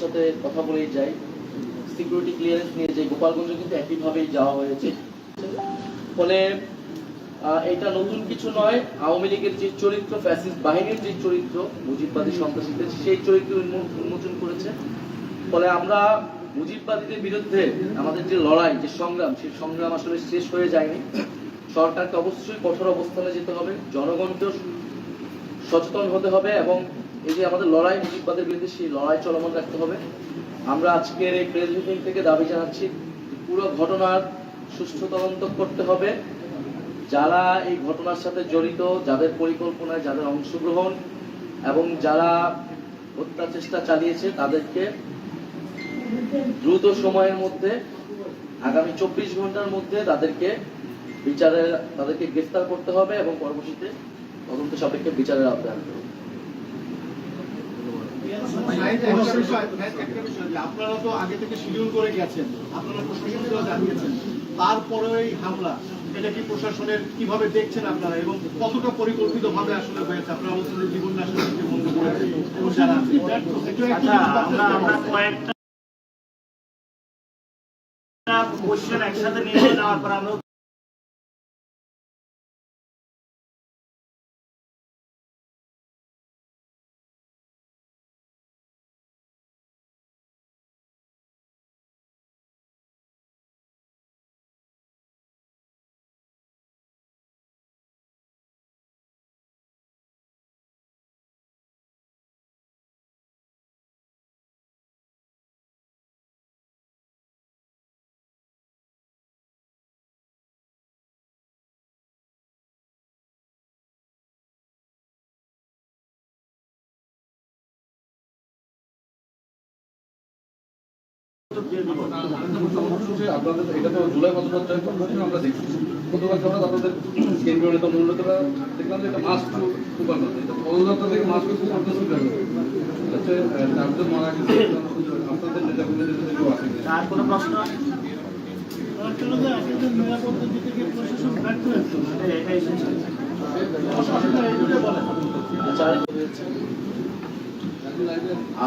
সাথে কথা বলেই যাই। সিকিউরিটি ক্লিয়ারেন্স নিয়ে যাই। গোপালগঞ্জে কিন্তু একইভাবেই যাওয়া হয়েছে। ফলে এটা নতুন কিছু নয়। আওয়ামী লীগের যে চরিত্র ফ্যাসিস্ট বাহিনীর যে চরিত্র, মুজিববাদী সন্ত্রাসীদের সেই চরিত্র উন্মো- উন্মোচন করেছে। ফলে আমরা মুজিববাদীদের বিরুদ্ধে আমাদের যে লড়াই, যে সংগ্রাম, সেই সংগ্রাম আসলে শেষ হয়ে যায়নি। সরকারকে অবশ্যই কঠোর অবস্থানে যেতে হবে। জনগণকেও সচেতন হতে হবে এবং এই যে আমাদের লড়াই, মুজিববাদের বিরুদ্ধে সেই লড়াই চলমান রাখতে হবে। আমরা আজকের এই প্রেস মিটিং থেকে দাবি জানাচ্ছি, পুরো ঘটনার সুষ্ঠু তদন্ত করতে হবে। যারা এই ঘটনার সাথে জড়িত, যাদের পরিকল্পনায় যাদের অংশগ্রহণ এবং যারা হত্যা চেষ্টা চালিয়েছে, তাদেরকে দ্রুত সময়ের মধ্যে, আগামী চব্বিশ ঘণ্টার মধ্যে তাদেরকে বিচারে তাদেরকে গ্রেফতার করতে হবে এবং পরবর্তীতে তদন্ত সাপেক্ষে বিচারের আওতায় আনতে হবে সাইদ, একটা বিষয়, সাইদ, একটা বিষয় যে আপনারা তো আগে থেকে শিডিউল করে গেছেন আপনারা প্রশাসনকেও জানিয়েছেন। তারপরে হামলা এটা কি প্রশাসনের কীভাবে দেখছেন আপনারা এবং কতটা পরিকল্পিত ভাবে আসলে হয়েছে? আপনারা বলছেন যে জীবন নাশের বন্ধ করেছে। এবং যারা একটু একটু আচ্ছা আমরা কোশ্চেন একসাথে নিয়ে নেওয়ার পর আমরা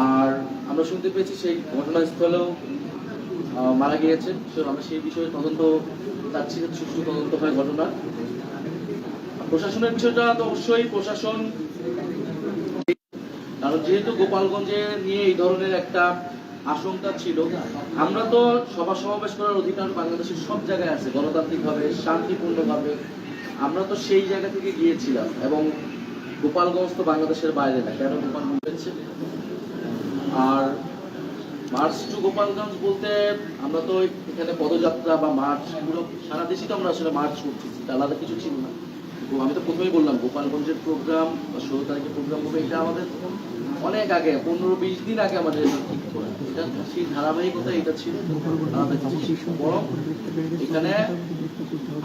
আর আমরা শুনতে পেয়েছি সেই ঘটনাস্থলেও মারা গিয়েছেন তো আমরা সেই বিষয়ে তদন্ত চাচ্ছি সুষ্ঠু তদন্ত হয় ঘটনা। প্রশাসনের বিষয়টা তো অবশ্যই প্রশাসন কারণ যেহেতু গোপালগঞ্জে নিয়ে এই ধরনের একটা আশঙ্কা ছিল, আমরা তো সভা সমাবেশ করার অধিকার বাংলাদেশের সব জায়গায় আছে, গণতান্ত্রিকভাবে, শান্তিপূর্ণভাবে। আমরা তো সেই জায়গা থেকে গিয়েছিলাম এবং গোপালগঞ্জ তো বাংলাদেশের বাইরে না, কেন গোপালগঞ্জ হয়েছে? আর মার্চ টু গোপালগঞ্জ বলতে আমরা তো এখানে পদযাত্রা বা মার্চ পুরো সারা দেশই তো আমরা আসলে মার্চ এটা আলাদা কিছু ছিল না। আমি তো প্রথমেই বললাম, গোপালগঞ্জের প্রোগ্রাম বা ষোলো তারিখের প্রোগ্রাম হবে, এটা আমাদের অনেক আগে, পনেরো বিশ দিন আগে আমাদের ঠিক করা। এটা সেই ধারাবাহিকতা এটা ছিল। বরং এখানে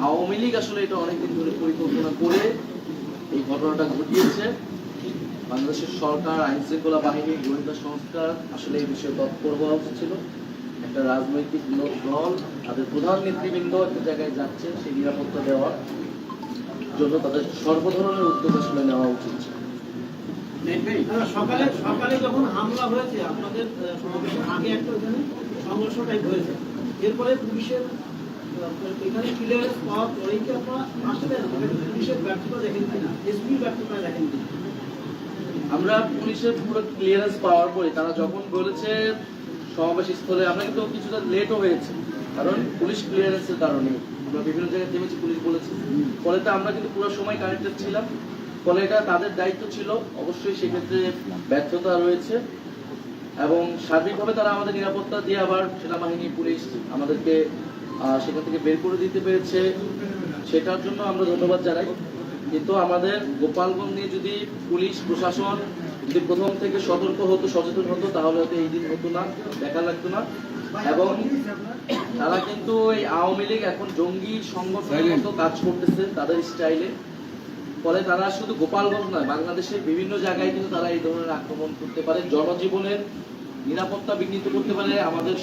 আওয়ামী লীগ আসলে এটা অনেকদিন ধরে পরিকল্পনা করে এই ঘটনাটা ঘটিয়েছে। বাংলাদেশের সরকার আইন শৃঙ্খলা বাহিনী গোয়েন্দা সংস্থা আসলে এই বিষয়ে তৎপর হওয়া উচিত ছিল। একটা রাজনৈতিক লো- দল তাদের প্রধান নেতৃবৃন্দ একটা জায়গায় যাচ্ছে সেই নিরাপত্তা দেওয়ার জন্য তাদের সর্বধরনের উদ্যোগ আসলে নেওয়া উচিত ছিল। সকালে সকালে যখন হামলা হয়েছে আপনাদের সমাবেশের আগে একটা ওখানে সংঘর্ষ টাইপ হয়েছে। এরপরে পুলিশের এখানে ক্লিয়ারেন্স পাওয়ার পরেই কি আপনারা আসলেন মানে পুলিশের ব্যর্থতা দেখেন কিনা? এসপি ব্যর্থতা দেখেন কিনা? আমরা পুলিশের পুরো ক্লিয়ারেন্স পাওয়ার পরে তারা যখন বলেছে সমাবেশ স্থলে, আমরা কিন্তু কিছুটা লেটও হয়েছে, কারণ পুলিশ ক্লিয়ারেন্সের কারণে। আমরা বিভিন্ন জায়গায় থেমেছি, পুলিশ বলেছে। ফলে তো আমরা কিন্তু পুরো সময় কানেক্টেড ছিলাম। ফলে এটা তাদের দায়িত্ব ছিল। অবশ্যই সেক্ষেত্রে ব্যর্থতা রয়েছে এবং সার্বিকভাবে তারা আমাদের নিরাপত্তা দিয়ে আবার সেনাবাহিনী, পুলিশ আমাদেরকে সেখান থেকে বের করে দিতে পেরেছে। সেটার জন্য আমরা ধন্যবাদ জানাই। কিন্তু আমাদের গোপালগঞ্জ নিয়ে যদি পুলিশ প্রশাসন যদি প্রথম থেকে সতর্ক হতো সচেতন হতো তাহলে হয়তো এই দিন হতো না দেখা লাগতো না। এবং তারা কিন্তু এই আওয়ামী লীগ এখন জঙ্গি সংগঠনের মতো কাজ করতেছে তাদের স্টাইলে। ফলে তারা শুধু গোপালগঞ্জ নয় বাংলাদেশের বিভিন্ন জায়গায় কিন্তু তারা এই ধরনের আক্রমণ করতে পারে। জনজীবনের নিরাপত্তা বিঘ্নিত করতে পারে আমাদের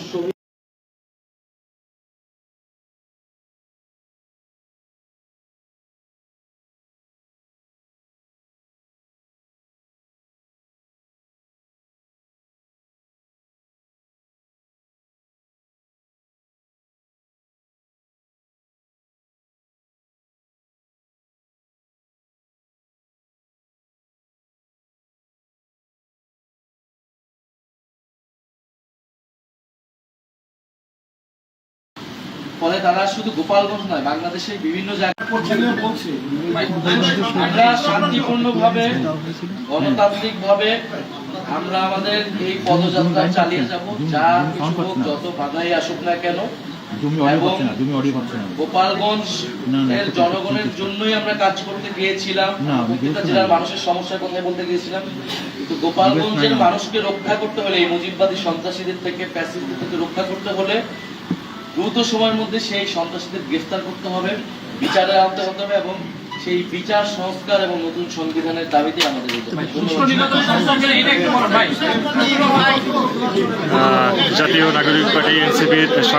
ফলে তারা শুধু গোপালগঞ্জ নয় বাংলাদেশের বিভিন্ন জায়গায় আমরা শান্তিপূর্ণভাবে গণতান্ত্রিকভাবে আমরা আমাদের এই পদযাত্রা চালিয়ে যাব যা কিছু হোক যত বাধাই আসুক না কেন। গোপালগঞ্জ এর জনগণের জন্যই আমরা কাজ করতে গিয়েছিলাম। জেলার মানুষের সমস্যার কথা বলতে গিয়েছিলাম। কিন্তু গোপালগঞ্জের। মানুষকে রক্ষা করতে হলে এই মুজিববাদী সন্ত্রাসীদের থেকে প্যাসিভদের থেকে রক্ষা করতে হলে দ্রুত সময়ের মধ্যে সেই সন্ত্রাসীদের গ্রেফতার করতে হবে বিচারে আনতে হতে হবে এবং সেই বিচার সংস্কার এবং নতুন সংবিধানের দাবিতে আমাদের। জাতীয় নাগরিক পার্টি এনসিপির